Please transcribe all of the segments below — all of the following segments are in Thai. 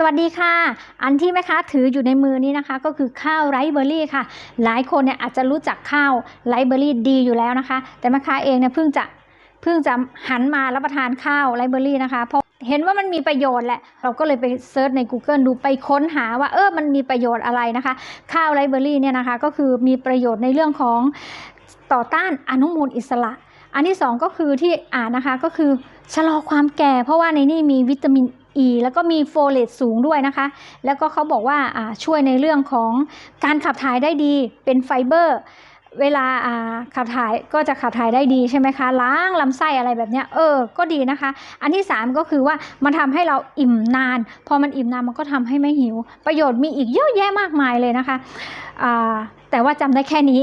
สวัสดีค่ะ อันที่แม่ค้าถืออยู่ในมือนี้นะคะ ก็คือข้าวไรเบอร์รี่ค่ะ หลายคนเนี่ยอาจจะรู้จักข้าวไรเบอร์รี่ดีอยู่แล้วนะคะ แต่แม่ค้าเองเนี่ยเพิ่งจะเพิ่งจะหันมารับประทานข้าวไรเบอร์รี่นะคะเพราะเห็นว่ามันมีประโยชน์แหละ เราก็เลยไปเซิร์ชใน Google ดูไปค้นหาว่าเออมันมีประโยชน์อะไรนะคะ ข้าวไรเบอร์รี่เนี่ยนะคะ ก็คือมีประโยชน์ในเรื่องของต่อต้านอนุมูลอิสระ อันที่สองก็คือที่อ่านนะคะก็คือชะลอความแก่ เพราะว่าในนี่มีวิตามิน E แล้วก็มีโฟเลตสูงด้วยนะคะ แล้วก็เขาบอกว่าช่วยในเรื่องของการขับถ่ายได้ดีเป็นไฟเบอร์เวลาขับถ่ายก็จะขับถ่ายได้ดีใช่ไหมคะ ล้างลำไส้อะไรแบบเนี้ยเออ ก็ดีนะคะ อันที่ 3 ก็คือว่ามันทำให้เราอิ่มนาน พอมันอิ่มนานมันก็ทำให้ไม่หิว ประโยชน์มีอีกเยอะแยะมากมายเลยนะคะแต่ว่าจำได้แค่นี้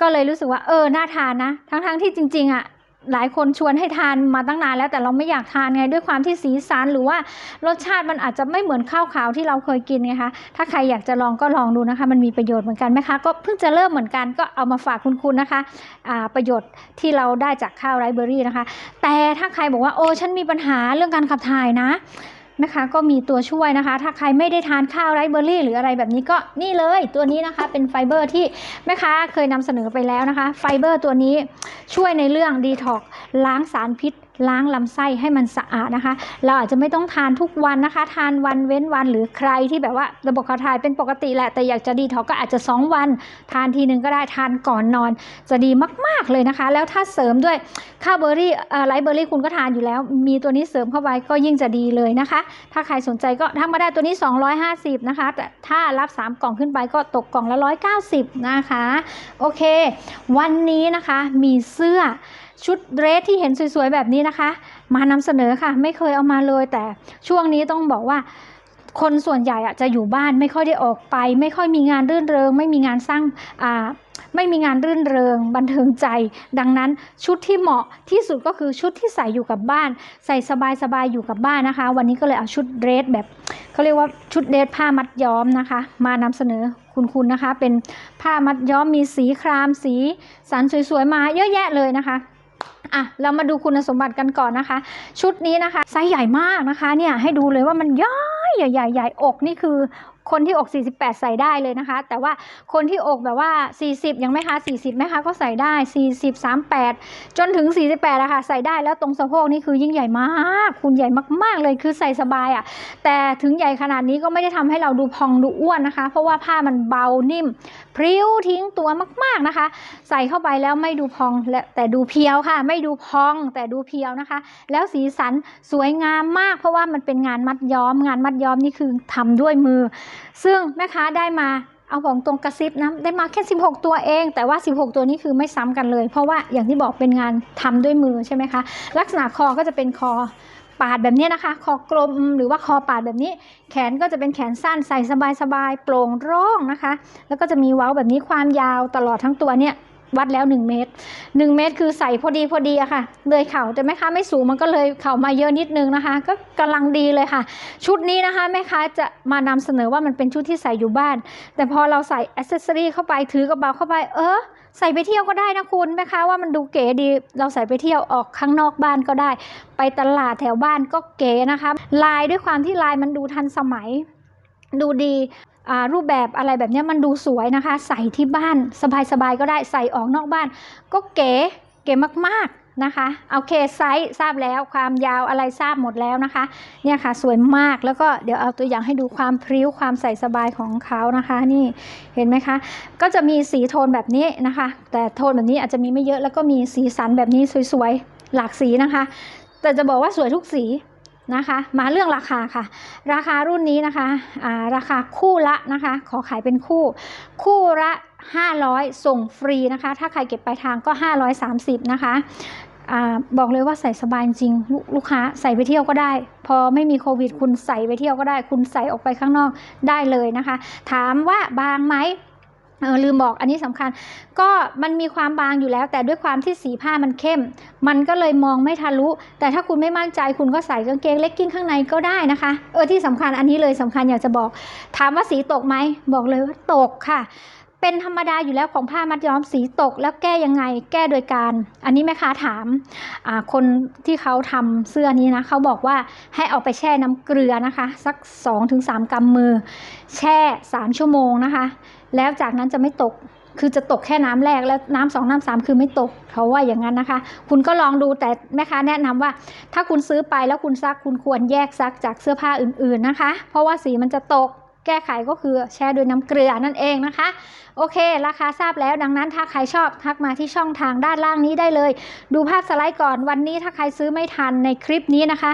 ก็เลยรู้สึกว่าเออน่าทานนะ ทั้งๆทที่จริงๆอะ่ะ หลายคนชวนให้ทานมาตั้งนานแล้วแต่เราไม่อยากทานไงด้วยความที่สีสันหรือว่ารสชาติมันอาจจะไม่เหมือนข้าวขาวที่เราเคยกินไงคะถ้าใครอยากจะลองก็ลองดูนะคะ มันมีประโยชน์เหมือนกันไหมคะก็เพิ่งจะเริ่มเหมือนกันก็เอามาฝากคุณคุณนะคะประโยชน์ที่เราได้จากข้าวไรเบอร์รี่นะคะ แต่ถ้าใครบอกว่าโอ้ฉันมีปัญหาเรื่องการขับถ่ายนะ นะคะ ก็มีตัวช่วยนะคะ ถ้าใครไม่ได้ทานข้าวไรเบอร์รี่ หรืออะไรแบบนี้ก็นี่เลยตัวนี้นะคะเป็นไฟเบอร์ที่แม่ค้าเคยนำเสนอไปแล้วนะคะ ไฟเบอร์ตัวนี้ช่วยในเรื่องดีท็อกล้างสารพิษ ล้างลำไส้ให้มันสะอาดนะคะ เราอาจจะไม่ต้องทานทุกวันนะคะ ทานวันเว้นวันหรือใครที่แบบว่าระบบขับถ่ายเป็นปกติแหละ แต่อยากจะดีท็อกก็อาจจะ 2 วัน ทานทีหนึ่งก็ได้ทานก่อนนอน จะดีมาก ๆ เลยนะคะ แล้วถ้าเสริมด้วยข้าวเบอร์รี่ไลท์เบอร์รี่คุณก็ทานอยู่แล้ว มีตัวนี้เสริมเข้าไปก็ยิ่งจะดีเลยนะคะ ถ้าใครสนใจก็ทักมาได้ตัวนี้ 250 นะคะ แต่ถ้ารับ 3 กล่องขึ้นไปก็ตกกล่องละ 190 นะคะ โอเค วันนี้นะคะมีเสื้อชุดเดรสที่เห็นสวยๆแบบนี้นะคะ มานำเสนอค่ะ ไม่เคยเอามาเลยแต่ช่วงนี้ต้องบอกว่าคนส่วนใหญ่อะจะอยู่บ้านไม่ค่อยได้ออกไป ไม่ค่อยมีงานรื่นเริง ไม่มีงานสร้างอ่าไม่มีงานรื่นเริง บันเทิงใจ ดังนั้นชุดที่เหมาะที่สุดก็คือชุดที่ใส่อยู่กับบ้าน ใส่สบายๆอยู่กับบ้านนะคะ วันนี้ก็เลยเอาชุดเดรสแบบเขาเรียกว่าชุดเดรสผ้ามัดย้อมนะคะ มานำเสนอคุณคุณนะคะ เป็นผ้ามัดย้อมมีสีครามสีสันสวยๆมาเยอะแยะเลยนะคะ อะเรามาดูคุณสมบัติกันก่อนนะคะ ชุดนี้นะคะไซส์ใหญ่มากนะคะเนี่ยให้ดูเลยว่ามันย้อยใหญ่ใหญ่ใหญ่อกนี่คือ คนที่อก 48 ใส่ได้เลยนะคะ แต่ว่าคนที่อกแบบว่า 40 ยังไหมคะ 40ไหมคะก็ใส่ได้ 40 38 จนถึง 48อะค่ะใส่ได้แล้วตรงสะโพกนี่คือยิ่งใหญ่มาก คุณใหญ่มากๆเลยคือใส่สบายอะแต่ถึงใหญ่ขนาดนี้ก็ไม่ได้ทำให้เราดูพองดูอ้วนนะคะ เพราะว่าผ้ามันเบานิ่ม พริ้วทิ้งตัวมาก ๆนะคะ ใส่เข้าไปแล้วไม่ดูพองและแต่ดูเพียวค่ะ ไม่ดูพองแต่ดูเพียวนะคะ แล้วสีสันสวยงามมาก เพราะว่ามันเป็นงานมัดย้อม งานมัดย้อมนี่คือทำด้วยมือซึ่งแม่ค้าได้มาเอาบอกตรงกระซิบนะได้มาแค่ 16 ตัวเอง แต่ว่า 16 ตัวนี้คือไม่ซ้ำกันเลย เพราะว่าอย่างที่บอกเป็นงานทำด้วยมือใช่ไหมคะ ลักษณะคอก็จะเป็นคอปาดแบบนี้นะคะ คอกลมหรือว่าคอปาดแบบนี้ แขนก็จะเป็นแขนสั้นใส่สบายๆโปร่งโร่งนะคะ แล้วก็จะมีเว้าแบบนี้ความยาวตลอดทั้งตัวเนี่ย วัดแล้ว 1 เมตร 1 เมตรคือใส่พอดีพอดีอะค่ะ เลยเข่าแต่แม่ค้าไม่สูงมันก็เลยเข่ามาเยอะนิดนึงนะคะ ก็กำลังดีเลยค่ะ ชุดนี้นะคะแม่ค้าจะมานำเสนอว่ามันเป็นชุดที่ใส่อยู่บ้าน แต่พอเราใส่อ c เซสซอรี่เข้าไปถือกระเป๋าเข้าไปเออใส่ไปเที่ยวก็ได้นะคุณแม่ค้าว่ามันดูเก๋ดี เราใส่ไปเที่ยวออกข้างนอกบ้านก็ได้ ไปตลาดแถวบ้านก็เก๋นะคะ ลายด้วยความที่ลายมันดูทันสมัย ดูดี รูปแบบอะไรแบบนี้มันดูสวยนะคะ ใส่ที่บ้านสบายๆก็ได้ใส่ออกนอกบ้าน ก็เก๋เก๋มากๆนะคะโอเคไซส์ทราบแล้วความยาวอะไรทราบหมดแล้วนะคะเนี่ยค่ะสวยมากแล้วก็เดี๋ยวเอาตัวอย่างให้ดูความพริ้วความใส่สบายของเขานะคะนี่เห็นไหมคะ ก็จะมีสีโทนแบบนี้นะคะ แต่โทนแบบนี้อาจจะมีไม่เยอะแล้วก็มีสีสันแบบนี้สวยๆหลากสีนะคะ แต่จะบอกว่าสวยทุกสี นะคะ มาเรื่องราคาค่ะ ราคารุ่นนี้นะคะาราคาคู่ละนะคะ ขอขายเป็นคู่ คู่ละ 500 ส่งฟรีนะคะ ถ้าใครเก็บปลายทางก็ 530 นะคะอบอกเลยว่าใส่สบายจริงลลูกค้าใส่ไปเที่ยวก็ได้ พอไม่มีโควิด คุณใส่ไปเที่ยวก็ได้ คุณใส่ออกไปข้างนอกได้เลยนะคะ ถามว่าบางไหมลืมบอกอันนี้สำคัญ ก็มันมีความบางอยู่แล้ว แต่ด้วยความที่สีผ้ามันเข้ม มันก็เลยมองไม่ทะลุ แต่ถ้าคุณไม่มั่นใจคุณก็ใส่กางเกงเลกกิ้งข้างในก็ได้นะคะ เออที่สำคัญอันนี้เลยสำคัญอยากจะบอก ถามว่าสีตกไหมบอกเลยว่าตกค่ะเป็นธรรมดาอยู่แล้วของผ้ามัดย้อมสีตกแล้วแก้ยังไง แก้โดยการ อันนี้แม่ค้าถามคนที่เขาทำเสื้อนี้นะเขาบอกว่าให้เอาไปแช่น้ำเกลือนะคะ สัก 2-3กำมือ แช่ 3 ชั่วโมงนะคะ แล้วจากนั้นจะไม่ตก คือจะตกแค่น้ำแรกแล้วน้ำสองน้ำสามคือไม่ตกเขาว่าอย่างนั้นนะคะ คุณก็ลองดูแต่แม่ค้าแนะนำว่า ถ้าคุณซื้อไปแล้วคุณซักคุณควรแยกซักจากเสื้อผ้าอื่นๆนะคะ เพราะว่าสีมันจะตก แก้ไขก็คือแช่ด้วยน้ำเกลือนั่นเองนะคะ โอเค ราคาทราบแล้วดังนั้นถ้าใครชอบทักมาที่ช่องทางด้านล่างนี้ได้เลย ดูภาพสไลด์ก่อนวันนี้ถ้าใครซื้อไม่ทันในคลิปนี้นะคะ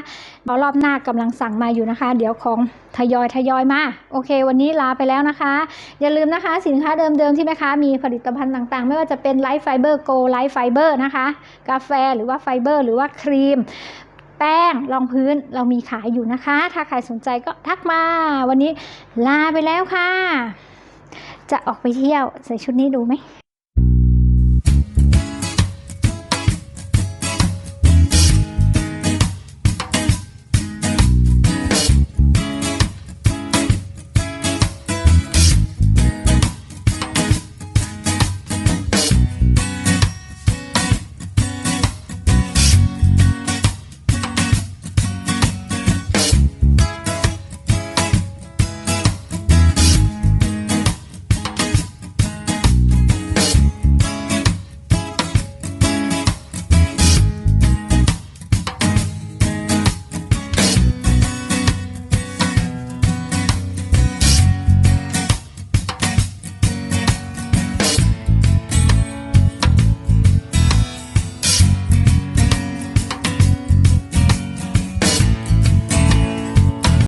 รอบหน้ากำลังสั่งมาอยู่นะคะ เดี๋ยวของทยอยทยอยมาโอเค วันนี้ลาไปแล้วนะคะ อย่าลืมนะคะ สินค้าเดิมๆที่แม่ค้ามีผลิตภัณฑ์ต่างๆ ไม่ว่าจะเป็นไลฟ์ไฟเบอร์โกไลฟ์ไฟเบอร์นะคะ กาแฟหรือว่าไฟเบอร์หรือว่าครีม แป้งรองพื้นเรามีขายอยู่นะคะ ถ้าใครสนใจก็ทักมา วันนี้ลาไปแล้วค่ะ จะออกไปเที่ยวใส่ชุดนี้ดูไหม